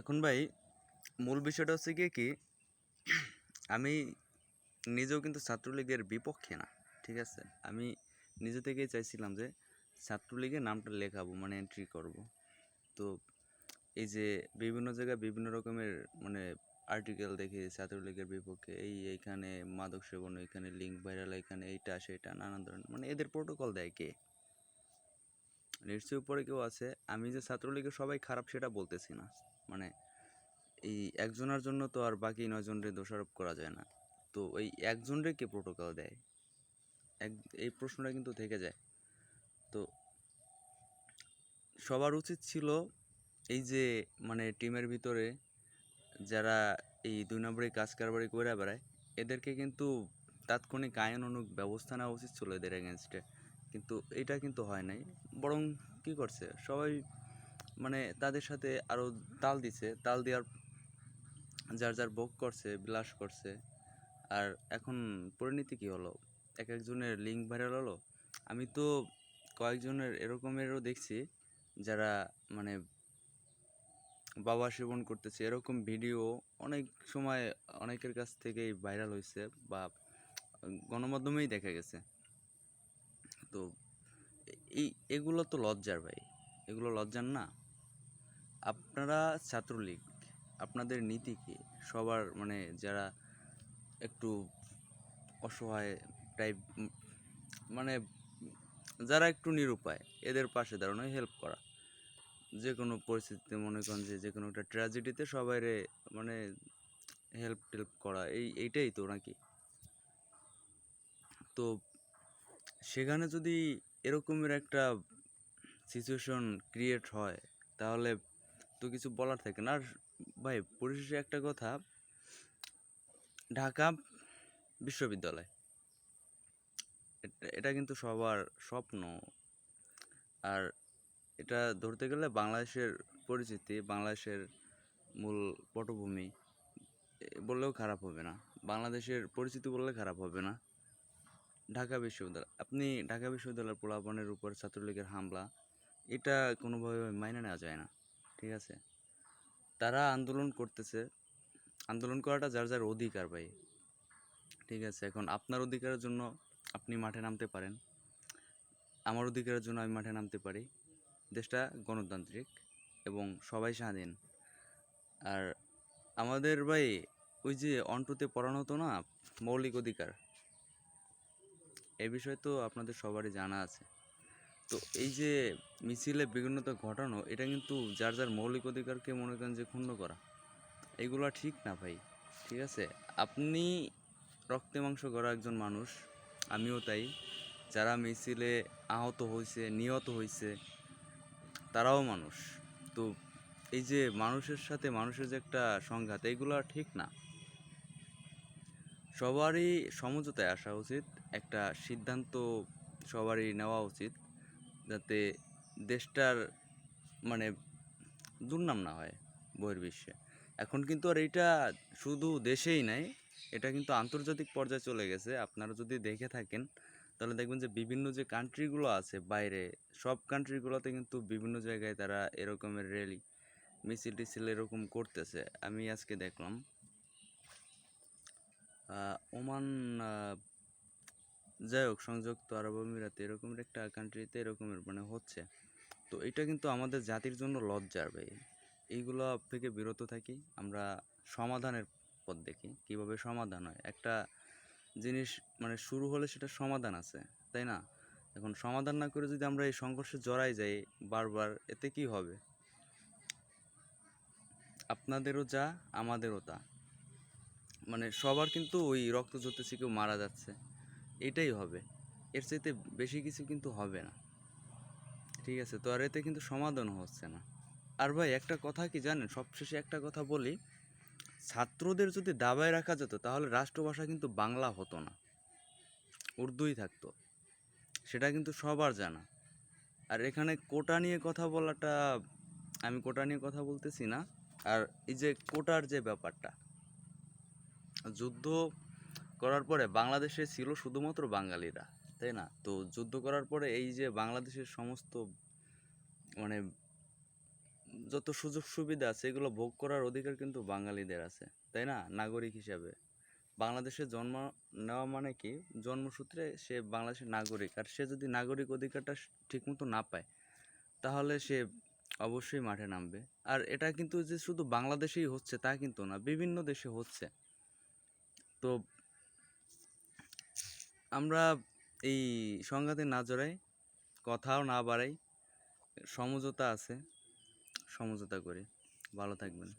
এখন ভাই, মূল বিষয়টা হচ্ছে গিয়ে কি, আমি নিজেও কিন্তু ছাত্রলীগের বিপক্ষে না, ঠিক আছে? আমি নিজে থেকেই চাইছিলাম যে ছাত্রলীগের নামটা লেখাবো মানে এন্ট্রি করব। তো এই যে বিভিন্ন জায়গায় বিভিন্ন রকমের মানে আর্টিকেল দেখি ছাত্রলীগের বিপক্ষে, এই এইখানে মাদক সেবন এখানে লিঙ্ক ভাইরাল এখানে এইটা সেটা নানান ধরনের মানে এদের প্রোটোকল দেয় কে? নিশ্চয়ই উপরে কেউ আছে, আমি যে ছাত্রলীগের সবাই খারাপ সেটা বলতেছি না। মানে এই একজনের জন্য তো আর বাকি নয়জনরে দোষারোপ করা যায় না। তো ওই একজনরে কে প্রোটোকল দেয়? এক, এই প্রশ্নটা কিন্তু থেকে যায়। তো সবার উচিত ছিল এই যে মানে টিমের ভিতরে যারা এই দুই নম্বরে কাজ কারবারি করে বেড়ায়, এদেরকে কিন্তু তাৎক্ষণিক আইন অনুক ব্যবস্থা নেওয়া উচিত ছিল এদের এগেনস্টে কিন্তু এটা কিন্তু হয় নাই। বরং কি করছে? সবাই মানে তাদের সাথে আরও তাল দিছে। তাল দেওয়ার যার যার ভোগ করছে, বিলাস করছে। আর এখন পরিণতি কি হলো? এক একজনের লিঙ্ক ভাইরাল হলো। আমি তো কয়েকজনের এরকমেরও দেখছি, যারা মানে বাবা সেবন করতেছে। এরকম ভিডিও অনেক সময় অনেকের কাছ থেকেই ভাইরাল হয়েছে বা গণমাধ্যমেই দেখা গেছে। তো এই, এগুলো তো লজ্জার ভাই। এগুলো লজ্জার না। আপনারা ছাত্রলীগ, আপনাদের নীতি কি? সবার মানে যারা একটু অসহায় টাইপ মানে যারা একটু নিরুপায়, এদের পাশে দাঁড়ানো হেল্প করা। যে কোনো পরিস্থিতিতে মনে করেন যে যে কোনো একটা ট্র্যাজেডিতে সবাইরে মানে হেল্প টেল্প করা, এই, এইটাই তো নাকি? তো সেখানে যদি এরকমের একটা সিচুয়েশন ক্রিয়েট হয়, তাহলে তো কিছু বলার থাকে না। আর ভাই, পরিশেষে একটা কথা, ঢাকা বিশ্ববিদ্যালয়। এটা- কিন্তু সবার স্বপ্ন। আর এটা ধরতে গেলে বাংলাদেশের পরিচিতি, বাংলাদেশের মূল পটভূমি বললেও খারাপ হবে না। বাংলাদেশের পরিচিতি বললে খারাপ হবে না। ঢাকা বিশ্ববিদ্যালয়, আপনি ঢাকা বিশ্ববিদ্যালয়ের পোলাপানের উপর ছাত্রলীগের হামলা, এটা কোনোভাবে মাইনে নেওয়া যায় না, ঠিক আছে? তারা আন্দোলন করতেছে, আন্দোলন করাটা যার যার অধিকার ভাই, ঠিক আছে? এখন আপনার অধিকারের জন্য আপনি মাঠে নামতে পারেন, আমার অধিকারের জন্য আমি মাঠে নামতে পারি, দেশটা গণতান্ত্রিক এবং সবাই স্বাধীন। আর আমাদের ভাই, ওই যে অন্টুতে পড়ানো হতো না, মৌলিক অধিকার এ বিষয়ে তো আপনাদের সবারই জানা আছে। তো এই যে মিছিলে বিঘ্নতা ঘটানো, এটা কিন্তু যার যার মৌলিক অধিকারকে মনে করেন যে ক্ষুণ্ণ করা, এগুলো ঠিক না ভাই, ঠিক আছে? আপনি রক্তে মাংস করা একজন মানুষ, আমিও তাই, যারা মিছিলে আহত হয়েছে নিহত হয়েছে তারাও মানুষ। তো এই যে মানুষের সাথে মানুষের যে একটা সংঘাত, এগুলো ঠিক না। সবারই সমঝোতায় আসা উচিত একটা সিদ্ধান্ত সবারই নেওয়া উচিত যাতে দেশটার মানে দুর্নাম না হয় বহির্বিশ্বে। এখন কিন্তু আর এটা শুধু দেশেই নাই, এটা কিন্তু আন্তর্জাতিক পর্যায়ে চলে গেছে। আপনারা যদি দেখে থাকেন, তাহলে দেখবেন যে বিভিন্ন যে কান্ট্রিগুলো আছে বাইরে, সব কান্ট্রিগুলোতে কিন্তু বিভিন্ন জায়গায় তারা এরকমের র্যালি মিছিল টিছিল এরকম করতেছে। আমি আজকে দেখলাম ওমান যাই হোক সংযুক্ত আরব আমিরাতে এরকমের একটা কান্ট্রিতে এরকমের মানে হচ্ছে। তো এটা কিন্তু আমাদের জাতির জন্য লজ্জার ভাই। এইগুলো থেকে বিরত থাকি, আমরা সমাধানের পথ দেখি, কীভাবে সমাধান হয়। একটা জিনিস মানে শুরু হলে সেটা সমাধান আছে, তাই না? এখন সমাধান না করে যদি আমরা এই সংঘর্ষে জড়াই যাই বারবার, এতে কি হবে? আপনাদেরও যা, আমাদেরও তা। মানে সবার কিন্তু ওই রক্ত ঝরতেছে কেউ মারা যাচ্ছে। এটাই হবে। এর চাইতে বেশি কিছু কিন্তু হবে না। ঠিক আছে? তো আর এতে কিন্তু সমাধান হচ্ছে না। আর ভাই, একটা কথা কি জানেন? সবশেষে একটা কথা বলি, ছাত্রদের যদি দাবায় রাখা যেত, তাহলে রাষ্ট্রভাষা কিন্তু বাংলা হতো না। উর্দুই থাকতো। সেটা কিন্তু সবার জানা। আর এখানে কোটা নিয়ে কথা বলাটা, আমি কোটা নিয়ে কথা বলতেছি না। আর এই যে কোটার যে ব্যাপারটা, যুদ্ধ করার পরে বাংলাদেশে ছিল শুধুমাত্র বাঙালিরা, তাই না? তো যুদ্ধ করার পরে এই যে বাংলাদেশের সমস্ত মানে যত সুযোগ সুবিধা আছে, এগুলো ভোগ করার অধিকার কিন্তু বাঙালিদের আছে, তাই না? নাগরিক হিসাবে। বাংলাদেশে জন্ম নেওয়া মানে কি? জন্মসূত্রে সে বাংলাদেশের নাগরিক। আর সে যদি নাগরিক অধিকারটা ঠিকমতো না পায়, তাহলে সে অবশ্যই মাঠে নামবে। আর এটা কিন্তু যে শুধু বাংলাদেশেই হচ্ছে, তা কিন্তু না, বিভিন্ন দেশে হচ্ছে। তো আমরা এই সংঘাতে না জড়াই কথাও না বাড়াই সমঝোতা আছে সমঝোতা করি। ভালো থাকবেন।